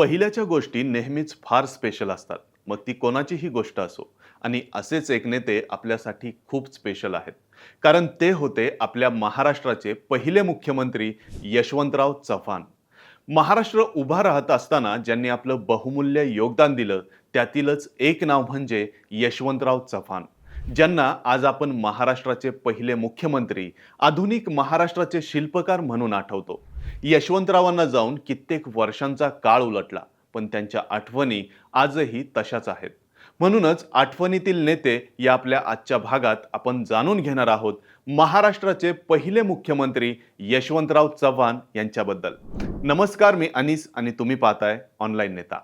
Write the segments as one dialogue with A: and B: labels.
A: पहिल्याच्या गोष्टी नेहमीच फार स्पेशल असतात. मग ती कोणाचीही गोष्ट असो. आणि असेच एक नेते आपल्यासाठी खूप स्पेशल आहेत. कारण ते होते आपल्या महाराष्ट्राचे पहिले मुख्यमंत्री यशवंतराव चव्हाण. महाराष्ट्र उभा राहत असताना ज्यांनी आपलं बहुमूल्य योगदान दिलं त्यातीलच एक नाव म्हणजे यशवंतराव चव्हाण. ज्यांना आज आपण महाराष्ट्राचे पहिले मुख्यमंत्री आधुनिक महाराष्ट्राचे शिल्पकार म्हणून आठवतो. यशवंतरावांना जाऊन कित्येक वर्षांचा काळ उलटला पण त्यांच्या आठवणी आजही तशाच आहेत. म्हणूनच आठवणीतील नेते या आपल्या आजच्या भागात आपण जाणून घेणार आहोत महाराष्ट्राचे पहिले मुख्यमंत्री यशवंतराव चव्हाण यांच्याबद्दल. नमस्कार मी अनिस आणि तुम्ही पाहताय ऑनलाईन नेता.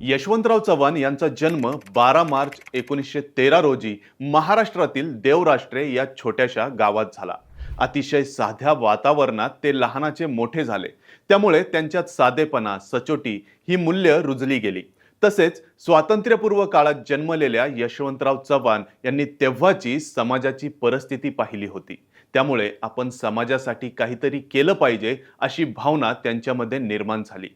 A: यशवंतराव चव्हाण यांचा जन्म बारा मार्च एकोणीसशे तेरा रोजी महाराष्ट्रातील देवराष्ट्रे या छोट्याशा गावात झाला. अतिशय साध्या वातावरणात ते लहानाचे मोठे झाले. त्यामुळे त्यांच्यात साधेपणा सचोटी ही मूल्य रुजली गेली. तसेच स्वातंत्र्यपूर्व काळात जन्मलेल्या यशवंतराव चव्हाण यांनी तेव्हाची समाजाची परिस्थिती पाहिली होती. त्यामुळे आपण समाजासाठी काहीतरी केलं पाहिजे अशी भावना त्यांच्यामध्ये निर्माण झाली.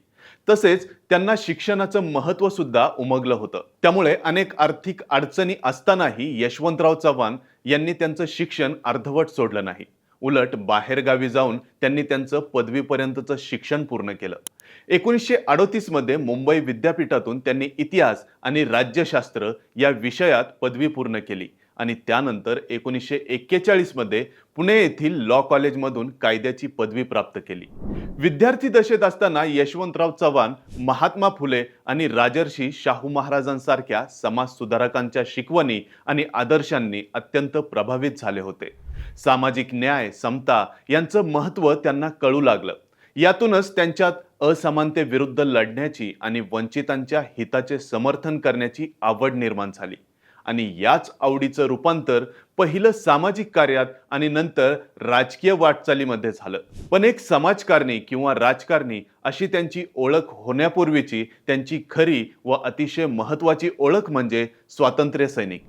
A: तसेच त्यांना शिक्षणाचं महत्त्व सुद्धा उमगलं होतं. त्यामुळे अनेक आर्थिक अडचणी असतानाही यशवंतराव चव्हाण यांनी त्यांचं शिक्षण अर्धवट सोडलं नाही. उलट बाहेरगावी जाऊन त्यांनी त्यांचं पदवीपर्यंतचं शिक्षण पूर्ण केलं. एकोणीसशे अडोतीसमध्ये मुंबई विद्यापीठातून त्यांनी इतिहास आणि राज्यशास्त्र या विषयात पदवी पूर्ण केली आणि त्यानंतर एकोणीसशे एक्केचाळीसमध्ये पुणे येथील लॉ कॉलेजमधून कायद्याची पदवी प्राप्त केली. विद्यार्थी दशेत असताना यशवंतराव चव्हाण महात्मा फुले आणि राजर्षी शाहू महाराजांसारख्या समाज सुधारकांच्या शिकवणी आणि आदर्शांनी अत्यंत प्रभावित झाले होते. सामाजिक न्याय समता यांचं महत्त्व त्यांना कळू लागलं. यातूनच त्यांच्यात असमानतेविरुद्ध लढण्याची आणि वंचितांच्या हिताचे समर्थन करण्याची आवड निर्माण झाली. आणि याच आवडीचं रूपांतर पहिलं सामाजिक कार्यात आणि नंतर राजकीय वाटचालीमध्ये झालं. पण एक समाजकारणी किंवा राजकारणी अशी त्यांची ओळख होण्यापूर्वीची त्यांची खरी व अतिशय महत्त्वाची ओळख म्हणजे स्वातंत्र्य सैनिक.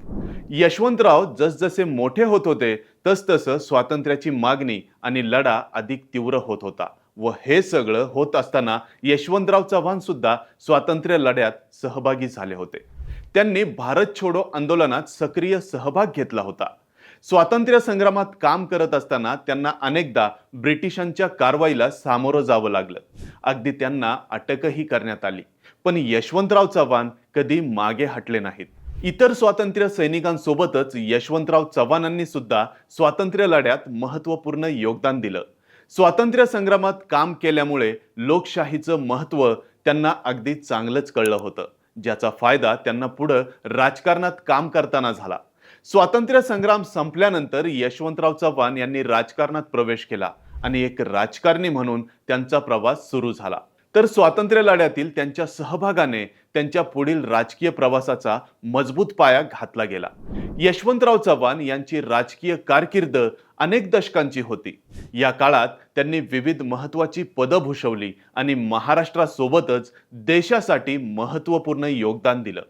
A: यशवंतराव जसजसे मोठे होत होते तसतसं स्वातंत्र्याची मागणी आणि लढा अधिक तीव्र होत होता. व हे सगळं होत असताना यशवंतराव चव्हाण सुद्धा स्वातंत्र्य लढ्यात सहभागी झाले होते. त्यांनी भारत छोडो आंदोलनात सक्रिय सहभाग घेतला होता. स्वातंत्र्य संग्रामात काम करत असताना त्यांना अनेकदा ब्रिटिशांच्या कारवाईला सामोरं जावं लागलं. अगदी त्यांना अटकही करण्यात आली. पण यशवंतराव चव्हाण कधी मागे हटले नाहीत. इतर स्वातंत्र्य सैनिकांसोबतच यशवंतराव चव्हाणांनी सुद्धा स्वातंत्र्य लढ्यात महत्त्वपूर्ण योगदान दिलं. स्वातंत्र्य संग्रामात काम केल्यामुळे लोकशाहीचं महत्त्व त्यांना अगदी चांगलंच कळलं होतं. ज्याचा फायदा त्यांना पुढं राजकारणात काम करताना झाला. स्वातंत्र्य संग्राम संपल्यानंतर यशवंतराव चव्हाण यांनी राजकारणात प्रवेश केला आणि एक राजकारणी म्हणून त्यांचा प्रवास सुरू झाला. तर स्वातंत्र्य लढ्यातील त्यांच्या सहभागाने त्यांच्या पुढील राजकीय प्रवासाचा मजबूत पाया घातला गेला. यशवंतराव चव्हाण यांची राजकीय कारकीर्द अनेक दशकांची होती. या काळात त्यांनी विविध महत्वाची पदं भूषवली आणि महाराष्ट्रासोबतच देशासाठी महत्त्वपूर्ण योगदान दिलं.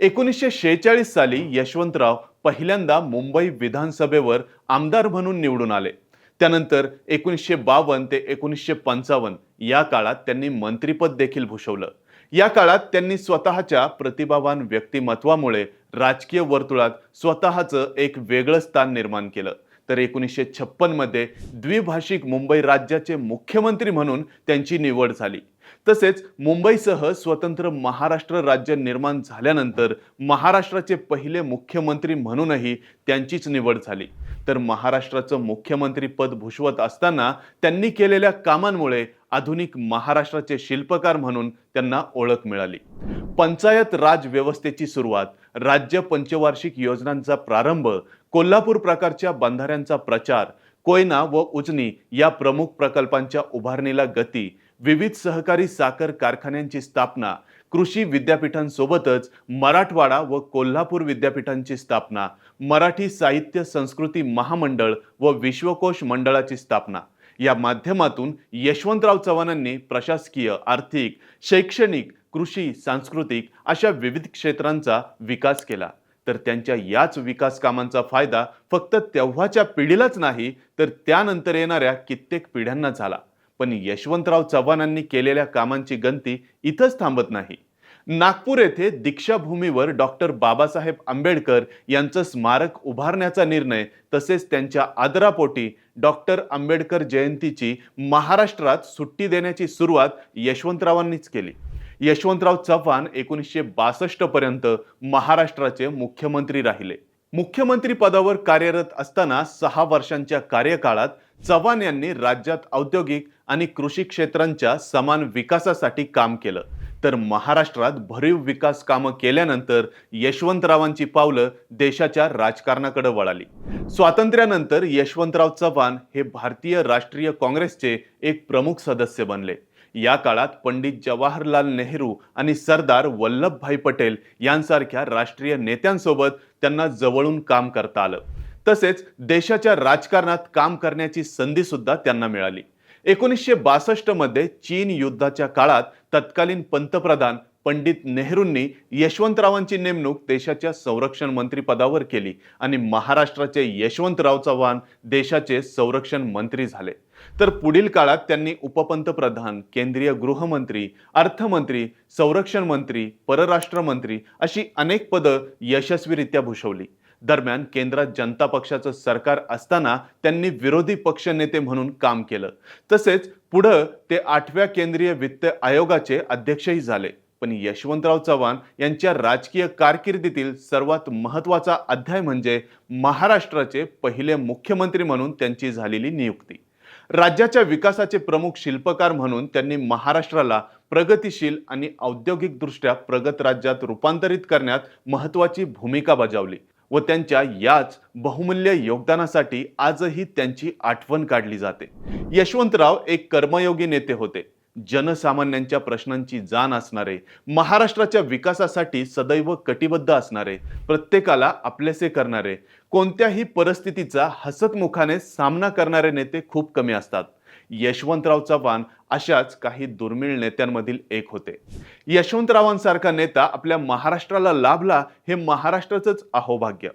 A: एकोणीसशे शेहेचाळीस साली यशवंतराव पहिल्यांदा मुंबई विधानसभेवर आमदार म्हणून निवडून आले. त्यानंतर एकोणीसशे बावन्न ते एकोणीसशे पंचावन्न या काळात त्यांनी मंत्रिपद देखील भूषवलं. या काळात त्यांनी स्वतःच्या प्रतिभावान व्यक्तिमत्वामुळे राजकीय वर्तुळात स्वतःचं एक वेगळं स्थान निर्माण केलं. तर एकोणीसशे छप्पनमध्ये द्विभाषिक मुंबई राज्याचे मुख्यमंत्री म्हणून त्यांची निवड झाली. तसेच मुंबईसह स्वतंत्र महाराष्ट्र राज्य निर्माण झाल्यानंतर महाराष्ट्राचे पहिले मुख्यमंत्री म्हणूनही त्यांचीच निवड झाली. तर महाराष्ट्राचं मुख्यमंत्री पद भूषवत असताना त्यांनी केलेल्या कामांमुळे आधुनिक महाराष्ट्राचे शिल्पकार म्हणून त्यांना ओळख मिळाली. पंचायत राज व्यवस्थेची सुरुवात राज्य पंचवार्षिक योजनांचा प्रारंभ कोल्हापूर प्रकारच्या बंधाऱ्यांचा प्रचार कोयना व उजनी या प्रमुख प्रकल्पांच्या उभारणीला गती विविध सहकारी साखर कारखान्यांची स्थापना कृषी विद्यापीठांसोबतच मराठवाडा व कोल्हापूर विद्यापीठांची स्थापना मराठी साहित्य संस्कृती महामंडळ व विश्वकोश मंडळाची स्थापना. या माध्यमातून यशवंतराव चव्हाणांनी प्रशासकीय आर्थिक शैक्षणिक कृषी सांस्कृतिक अशा विविध क्षेत्रांचा विकास केला. तर त्यांच्या याच विकास कामांचा फायदा फक्त तेव्हाच्या पिढीलाच नाही तर त्यानंतर येणाऱ्या कित्येक पिढ्यांना झाला. पण यशवंतराव चव्हाणांनी केलेल्या कामांची गंती इथंच थांबत नाही. नागपूर येथे दीक्षाभूमीवर डॉक्टर बाबासाहेब आंबेडकर यांचं स्मारक उभारण्याचा निर्णय तसेच त्यांच्या आदरापोटी डॉक्टर आंबेडकर जयंतीची महाराष्ट्रात सुट्टी देण्याची सुरुवात यशवंतरावांनीच केली. यशवंतराव चव्हाण एकोणीसशे बासष्ट पर्यंत महाराष्ट्राचे मुख्यमंत्री राहिले. मुख्यमंत्री पदावर कार्यरत असताना सहा वर्षांच्या कार्यकाळात चव्हाण यांनी राज्यात औद्योगिक आणि कृषी क्षेत्रांच्या समान विकासासाठी काम केलं. तर महाराष्ट्रात भरीव विकास कामं केल्यानंतर यशवंतरावांची पावलं देशाच्या राजकारणाकडे वळाली. स्वातंत्र्यानंतर यशवंतराव चव्हाण हे भारतीय राष्ट्रीय काँग्रेसचे एक प्रमुख सदस्य बनले. या काळात पंडित जवाहरलाल नेहरू आणि सरदार वल्लभभाई पटेल यांसारख्या राष्ट्रीय नेत्यांसोबत त्यांना जवळून काम करता आलं. तसेच देशाच्या राजकारणात काम करण्याची संधी सुद्धा त्यांना मिळाली. एकोणीसशे बासष्टमध्ये चीन युद्धाच्या काळात तत्कालीन पंतप्रधान पंडित नेहरूंनी यशवंतरावांची नेमणूक देशाच्या संरक्षण मंत्री पदावर केली आणि महाराष्ट्राचे यशवंतराव चव्हाण देशाचे संरक्षण मंत्री झाले. तर पुढील काळात त्यांनी उपपंतप्रधान केंद्रीय गृहमंत्री अर्थमंत्री संरक्षण मंत्री परराष्ट्र मंत्री अशी अनेक पदं यशस्वीरित्या भूषवली. दरम्यान केंद्रात जनता पक्षाचं सरकार असताना त्यांनी विरोधी पक्षनेते म्हणून काम केलं. तसेच पुढं ते आठव्या केंद्रीय वित्त आयोगाचे अध्यक्षही झाले. पण यशवंतराव चव्हाण यांच्या राजकीय कारकिर्दीतील सर्वात महत्त्वाचा अध्याय म्हणजे महाराष्ट्राचे पहिले मुख्यमंत्री म्हणून त्यांची झालेली नियुक्ती. राज्याच्या विकासाचे प्रमुख शिल्पकार म्हणून त्यांनी महाराष्ट्राला प्रगतिशील आणि औद्योगिकदृष्ट्या प्रगत राज्यात रूपांतरित करण्यात महत्त्वाची भूमिका बजावली. व त्यांच्या याच बहुमूल्य योगदानासाठी आजही त्यांची आठवण काढली जाते. यशवंतराव एक कर्मयोगी नेते होते. जनसामान्यांच्या प्रश्नांची जाण असणारे महाराष्ट्राच्या विकासासाठी सदैव कटिबद्ध असणारे प्रत्येकाला आपलेसे करणारे कोणत्याही परिस्थितीचा हसतमुखाने सामना करणारे नेते खूप कमी असतात. यशवंतराव चव्हाण अशाच काही दुर्मिळ नेत्यांमधील एक होते. यशवंतरावांसारखा नेता आपल्या महाराष्ट्राला लाभला हे महाराष्ट्राचंच अहोभाग्य.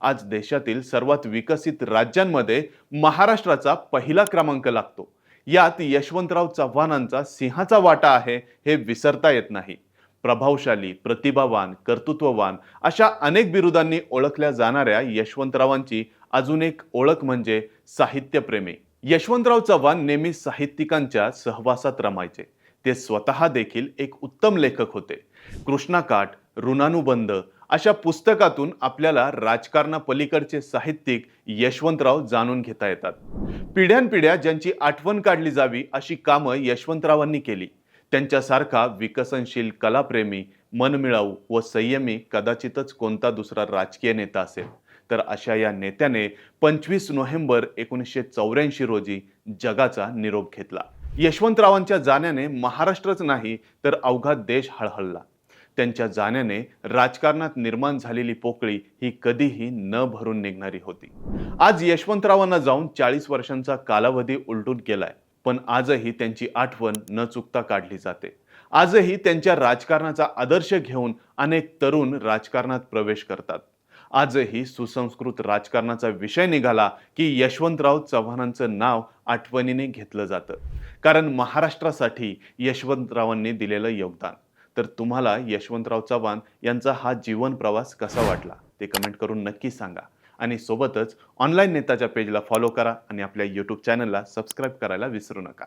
A: आज देशातील सर्वात विकसित राज्यांमध्ये महाराष्ट्राचा पहिला क्रमांक लागतो. यात यशवंतराव चव्हाणांचा सिंहाचा वाटा आहे हे विसरता येत नाही. प्रभावशाली प्रतिभावान कर्तृत्ववान अशा अनेक बिरुदांनी ओळखल्या जाणाऱ्या यशवंतरावांची अजून एक ओळख म्हणजे साहित्यप्रेमी. यशवंतराव चव्हाण नेहमी साहित्यिकांच्या सहवासात रमायचे. ते स्वतः देखील एक उत्तम लेखक होते. कृष्णाकाठ ऋणानुबंध अशा पुस्तकातून आपल्याला राजकारणापलीकडचे साहित्यिक यशवंतराव जाणून घेता येतात. पिढ्यानपिढ्या ज्यांची आठवण काढली जावी अशी कामं यशवंतरावांनी केली. त्यांच्यासारखा विकसनशील कलाप्रेमी मनमिळाऊ व संयमी कदाचितच कोणता दुसरा राजकीय नेता असेल. तर अशा या नेत्याने पंचवीस नोव्हेंबर एकोणीसशे चौऱ्याऐंशी रोजी जगाचा निरोप घेतला. यशवंतरावांच्या जाण्याने महाराष्ट्रच नाही तर अवघा देश हळहळला. त्यांच्या जाण्याने राजकारणात निर्माण झालेली पोकळी ही कधीही न भरून निघणारी होती. आज यशवंतरावांना जाऊन चाळीस वर्षांचा कालावधी उलटून गेलाय पण आजही त्यांची आठवण न चुकता काढली जाते. आजही त्यांच्या राजकारणाचा आदर्श घेऊन अनेक तरुण राजकारणात प्रवेश करतात. आजही सुसंस्कृत राजकारणाचा विषय निघाला की यशवंतराव चव्हाणांचं नाव आठवणीने घेतलं जातं. कारण महाराष्ट्रासाठी यशवंतरावांनी दिलेलं योगदान. तर तुम्हाला यशवंतराव चव्हाण यांचा हा जीवन प्रवास कसा वाटला? ते कमेंट करून नक्की सांगा. आणि सोबतच ऑनलाईन नेताच्या पेजला फॉलो करा आणि आपल्या यूट्यूब चॅनलला सबस्क्राईब करायला विसरू नका.